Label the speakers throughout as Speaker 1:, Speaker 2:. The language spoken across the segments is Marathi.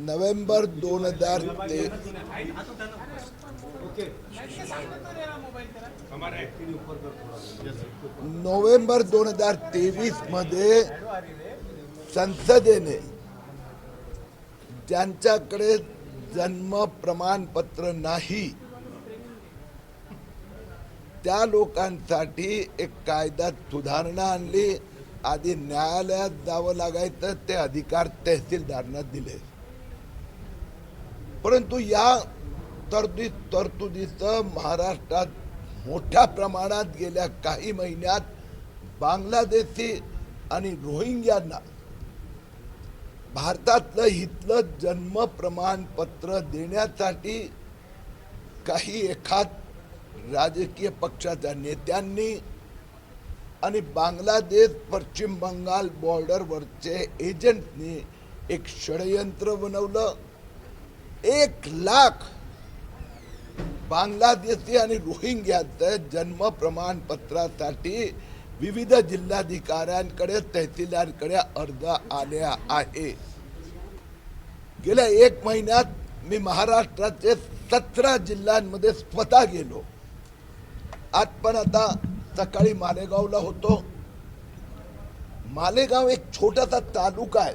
Speaker 1: नोव्हेंबर दोन हजार ते नोव्हेंबर दोन हजार तेवीसमध्ये संसदेने ज्यांच्याकडे जन्म प्रमाणपत्र नाही त्या लोकांसाठी एक कायद्यात सुधारणा आणली. आधी न्यायालयात जावं लागायचं ते अधिकार तहसीलदारांना दिले. परंतु या तरतुदी तरतुदीचं महाराष्ट्रात मोठ्या प्रमाणात गेल्या काही महिन्यात बांगलादेशी आणि रोहिंग्यांना भारतातलं हितलं जन्म प्रमाणपत्र देण्यासाठी काही एखाद राजकीय पक्षाच्या नेत्यांनी आणि बांगलादेश पश्चिम बंगाल बॉर्डरवरचे एजंटनी एक षडयंत्र बनवलं. एक लाख बांगलादेशी आणि रोहिंग्याचं जन्म प्रमाणपत्रासाठी विविध जिल्हाधिकाऱ्यांकडे तहसीलदारकडे अर्ज आले आहे. गेल्या एक महिन्यात मी महाराष्ट्राचे सतरा जिल्ह्यांमध्ये स्वतः गेलो. आज पण आता सकाळी मालेगावला होतो. मालेगाव एक छोटासा तालुका आहे.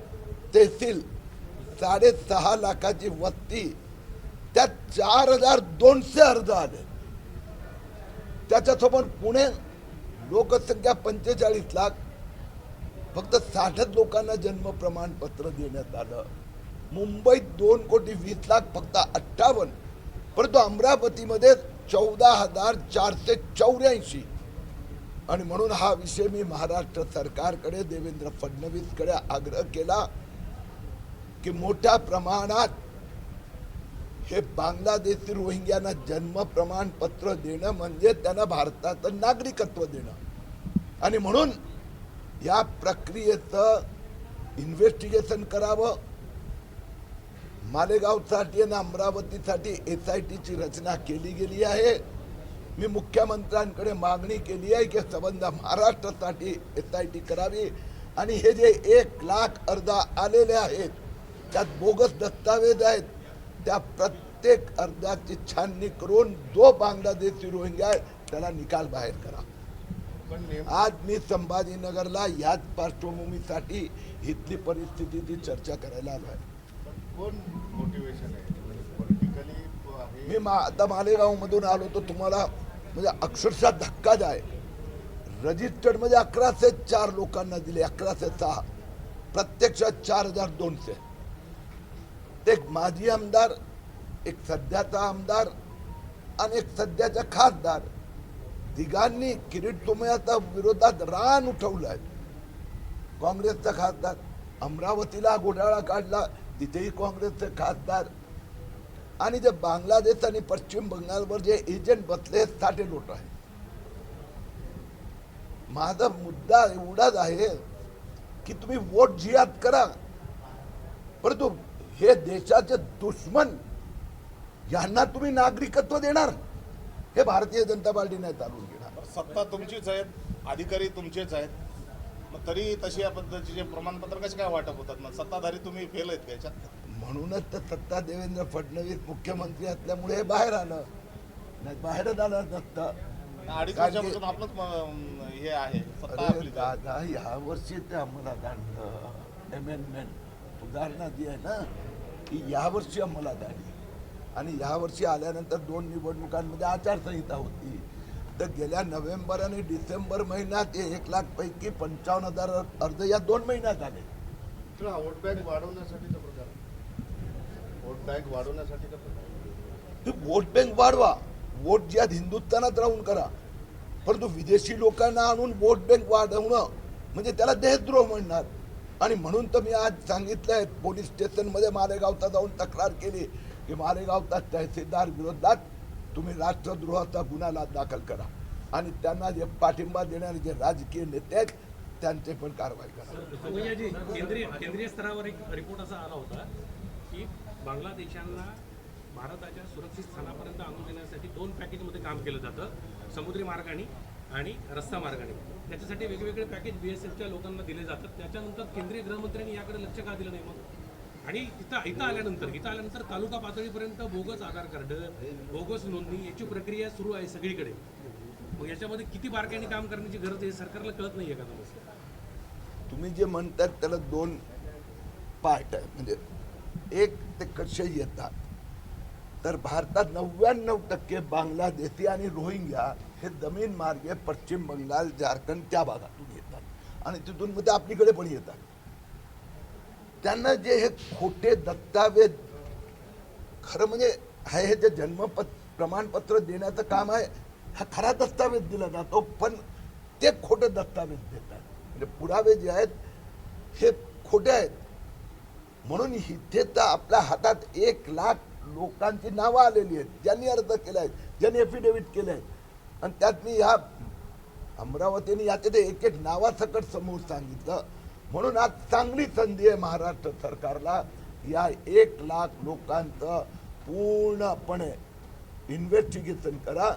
Speaker 1: तहसील साडेसहा लाखाची वस्ती त्यात चार हजार दोनशे अर्ज आले. त्याच्यासोबत पुणे लोकसंख्या पंचेचाळीस लाख फक्त साठच लोकांना जन्म प्रमाणपत्र देण्यात आलं. मुंबईत दोन कोटी वीस लाख फक्त अठ्ठावन्न परंतु अमरावतीमध्ये चौदा हजार चारशे चौऱ्याऐंशी. आणि म्हणून हा विषय मी महाराष्ट्र सरकारकडे देवेंद्र फडणवीसकडे आग्रह केला की मोठ्या प्रमाणात हे बांगलादेशी रोहिंग्यांना जन्म प्रमाणपत्र देणं म्हणजे त्यांना भारताचं नागरिकत्व देणं. आणि म्हणून या प्रक्रियेचं इन्व्हेस्टिगेशन करावं. मालेगावसाठी आणि अमरावतीसाठी एस आय टीची रचना केली गेली आहे. मी मुख्यमंत्र्यांकडे मागणी केली आहे की संबंध महाराष्ट्रासाठी एस आय टी करावी. आणि हे जे एक लाख अर्ज आलेले आहेत त्यात बोगस दस्तावेज आहेत. त्या प्रत्येक अर्जाची छाननी करून जो बांगलादेशी रोहिंग्या आहे त्याला निकाल बाहेर करा. आज मी संभाजीनगरला याच पार्श्वभूमीसाठी इथली परिस्थितीची चर्चा करायला आलो आहे.
Speaker 2: म्हणजे पॉलिटिकली आहे.
Speaker 1: मी मा आता मालेगावमधून आलो तर तुम्हाला म्हणजे अक्षरशः धक्काच आहे. रजिस्टर्ड म्हणजे अकराशे चार लोकांना दिले अकराशे सहा. प्रत्यक्षात चार हजार दोनशे. एक माजी आमदार एक सध्याचा आमदार आणि एक सध्याचा खासदार. तिघांनी किरीट सोमयाच्या विरोधात रान उठवलं आहे काँग्रेसचा खासदार अमरावतीला घोटाळा काढला तिथेही काँग्रेसचे खासदार आणि जे बांगलादेश आणि पश्चिम बंगालवर जे एजंट बसले साठे लोट आहे माझा मुद्दा एवढाच आहे की तुम्ही वोट जियात करा. परंतु हे देशाचे दुश्मन यांना तुम्ही नागरिकत्व देणार? हे भारतीय जनता पार्टीने चालून घेणार.
Speaker 3: सत्ता तुमचीच आहेत अधिकारी तुमचेच आहेत. मग तरी तशी या पद्धतीचे प्रमाणपत्र कसे काय वाटप होतात? मग सत्ताधारी तुम्ही फेल आहेत त्याच्यात
Speaker 1: म्हणूनच तर सत्ता देवेंद्र फडणवीस मुख्यमंत्री असल्यामुळे हे बाहेर आलं. नाही बाहेरच आलं
Speaker 3: अडीच वर्षापासून आपलंच म- हे आहे सत्ता
Speaker 1: अरे
Speaker 3: आपली
Speaker 1: दादा ह्या वर्षी ते अंमलात आणलं अमेंडमेंट सुधारणा जी आहे ना ती या वर्षी अंमलात आली आणि या वर्षी आल्यानंतर दोन निवडणुकांमध्ये आचारसंहिता होती. तर गेल्या नोव्हेंबर आणि डिसेंबर महिन्यात हे एक लाख पैकी पंचावन्न हजार अर्ज या दोन महिन्यात आले.
Speaker 2: तर वोट बँक वोट बँक
Speaker 1: तुम्ही? वोट बँक वाढवा. वोट ज्यात हिंदुस्थानात राहून करा. परंतु विदेशी लोकांना आणून वोट बँक वाढवणं म्हणजे त्याला देशद्रोह म्हणणार. आणि म्हणून तर मी आज सांगितलंय पोलीस स्टेशनमध्ये मालेगावचा जाऊन तक्रार केली की मालेगावचा तहसीलदार विरोधात तुम्ही राष्ट्रद्रोहाचा गुन्हा ला- दाखल करा. आणि त्यांना जे पाठिंबा देणारे जे राजकीय नेते आहेत त्यांचे पण कारवाई करा.
Speaker 4: केंद्रीय स्तरावर एक रिपोर्ट असा आला होता की बांगलादेशांना भारताच्या सुरक्षित स्थानापर्यंत आणून देण्यासाठी दोन पॅकेजमध्ये काम केलं जातं समुद्री मार्गाने आणि रस्ता मार्गाने त्याच्यासाठी वेगवेगळे पॅकेज बी एस एफच्या लोकांना दिले जातात. त्याच्यानंतर केंद्रीय गृहमंत्र्यांनी याकडे लक्ष का दिलं नाही मग? आणि इथं इथं आल्यानंतर इथं आल्यानंतर तालुका पातळीपर्यंत बोगस आधार कार्ड बोगस नोंदणी याची प्रक्रिया सुरू आहे सगळीकडे. मग याच्यामध्ये किती बारकाईने काम करण्याची गरज आहे सरकारला कळत नाही आहे का
Speaker 1: तुम्ही जे म्हणतात त्याला दोन पार्ट आहे. म्हणजे एक ते कसे येतात? तर भारतात नव्याण्णव टक्के बांगलादेशी आणि रोहिंग्या हे जमीन मार्गे पश्चिम बंगाल झारखंड त्या भागातून येतात. आणि तिथून मध्ये आपलीकडे पण येतात. त्यांना जे हे खोटे दस्तावेज खरं म्हणजे आहे हे जे जन्मपत प्रमाणपत्र देण्याचं काम आहे हा खरा दस्तावेज दिला जातो पण ते खोटे दस्तावेज देतात. म्हणजे पुरावे जे आहेत हे खोटे आहेत. म्हणून इथे तर आपल्या हातात एक लाख लोकांची नावं आलेली आहेत. ज्यांनी अर्ज केला आहे ज्यांनी एफिडेव्हिट केले आहेत आणि त्यात मी ह्या अमरावतीने याचे ते एक एक नावासकट समोर सांगितलं. म्हणून आज चांगली संधी आहे महाराष्ट्र सरकारला. या एक लाख लोकांचं पूर्णपणे इन्व्हेस्टिगेशन करा.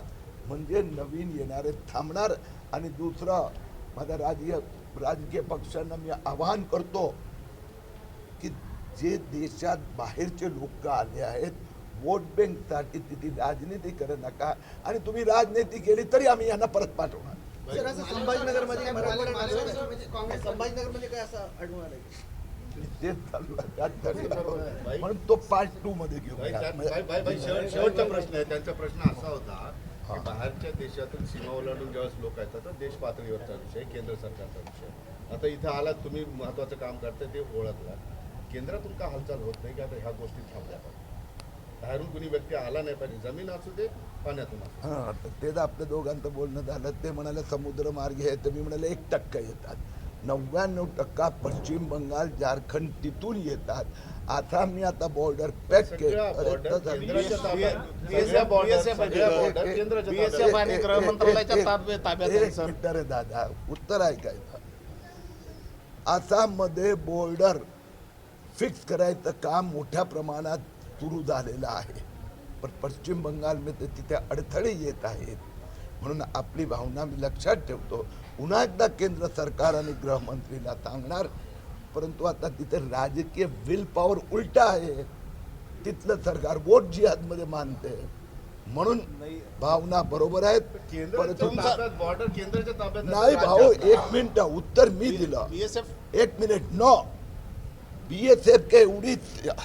Speaker 1: म्हणजे नवीन येणारे थांबणार. आणि दुसरं माझ्या राजकीय राजकीय पक्षांना मी आवाहन करतो जे देशात बाहेरचे लोक आले आहेत वोट बँकसाठी तिथे राजनीती करू नका. आणि तुम्ही राजनीती केली तरी आम्ही यांना परत पाठवणार.
Speaker 5: संभाजीनगरमध्ये संभाजीनगरमध्ये काय असं आढळून
Speaker 1: म्हणून तो पार्ट टू मध्ये घेऊ
Speaker 2: भाई, त्यात- भाई, भाई, भाई, शेवट- शेवटचा प्रश्न आहे. त्यांचा प्रश्न असा होता की बाहेरच्या देशातून सीमा ओलांडून ज्यावेळेस लोक येतात तर देश पातळीवरचा विषय केंद्र सरकारचा विषय. आता इथं आलात तुम्ही महत्वाचं काम करताय ते ओळखला केंद्रातून का हालचाल होत नाही की आता ह्या गोष्टी थांबल्या पाहिजे बाहेरून कुणी व्यक्ती आला नाही पाहिजे. जमीन असू दे पाण्यातून.
Speaker 1: हा ते तर आपल्या दोघांचं बोलणं झालं. ते म्हणाले समुद्र मार्गे आहे तर मी म्हणाले एक टक्का येतात. नव्याण्णव टक्का पश्चिम बंगाल झारखंड तिथून येतात. आता मी आता बॉर्डर पॅक केलं. दादा. उत्तर ऐकायचं. आसाममध्ये बॉर्डर फिक्स करायचं काम मोठ्या प्रमाणात सुरू झालेलं आहे. पण पश्चिम बंगालमध्ये तिथे अडथळे येत आहेत. म्हणून आपली भावना मी लक्षात ठेवतो. पुन्हा एकदा केंद्र सरकार आणि गृहमंत्रीला सांगणार परंतु आता तिथे राजकीय विल पॉवर उलटा आहे. तिथलं सरकार वोट जिहादमध्ये मानते. म्हणून भावना बरोबर आहेत. परंतु नाही भाऊ. एक मिनिट उत्तर मी दिलं. एक मिनिट नो बीएसएफ के एवढी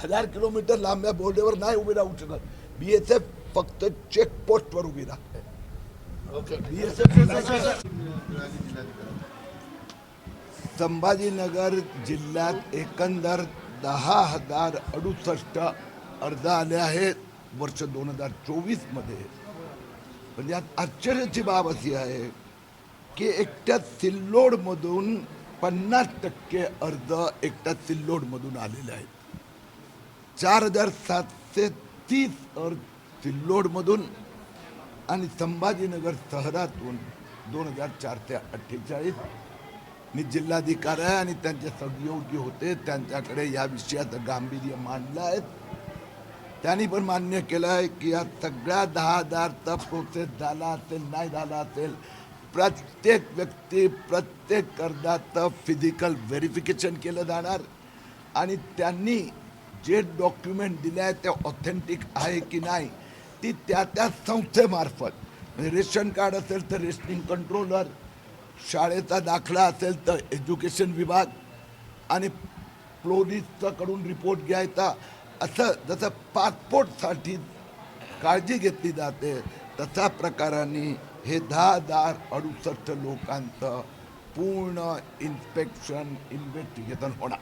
Speaker 1: हजार किलोमीटर लांब्या बोर्डेवर नाही उभी राहू शकत. बीएसएफ फक्त चेक पोस्टवर उभी राहते. संभाजीनगर जिल्ह्यात एकंदर दहा हजार अडुसष्ट अर्ज आले आहेत. वर्ष दोन हजार चोवीसमध्ये पण यात आश्चर्याची बाब अशी आहे की एकट्या सिल्लोडमधून पन्नास टक्के अर्ज एकटा सिल्लोडमधून आलेले आहेत. चार हजार सातशे तीस अर्ज सिल्लोडमधून आणि संभाजीनगर शहरातून दोन हजार चारशे अठ्ठेचाळीस मी जिल्हाधिकारी आहे आणि त्यांचे सहयोगी होते. त्यांच्याकडे या विषयाचं गांभीर्य मांडलं आहे. त्यांनी पण मान्य केलं आहे की या सगळ्या दहा हजारचा प्रोसेस झाला असेल नाही झाला असेल प्रत्येक व्यक्ती प्रत्येक अर्जाचं फिजिकल व्हेरिफिकेशन केलं जाणार. आणि त्यांनी जे डॉक्युमेंट दिले आहे ते ऑथेंटिक आहे की नाही ती त्या त्या संस्थेमार्फत म्हणजे रेशन कार्ड असेल तर रेशनिंग कंट्रोलर शाळेचा दाखला असेल तर एज्युकेशन विभाग आणि पोलिसकडून रिपोर्ट घ्यायचा. असं जसं पासपोर्टसाठी काळजी घेतली जाते तशा प्रकाराने हे दहा हजार अडुसष्ट लोकांचं पूर्ण इन्स्पेक्शन इन्व्हेस्टिगेशन होणार.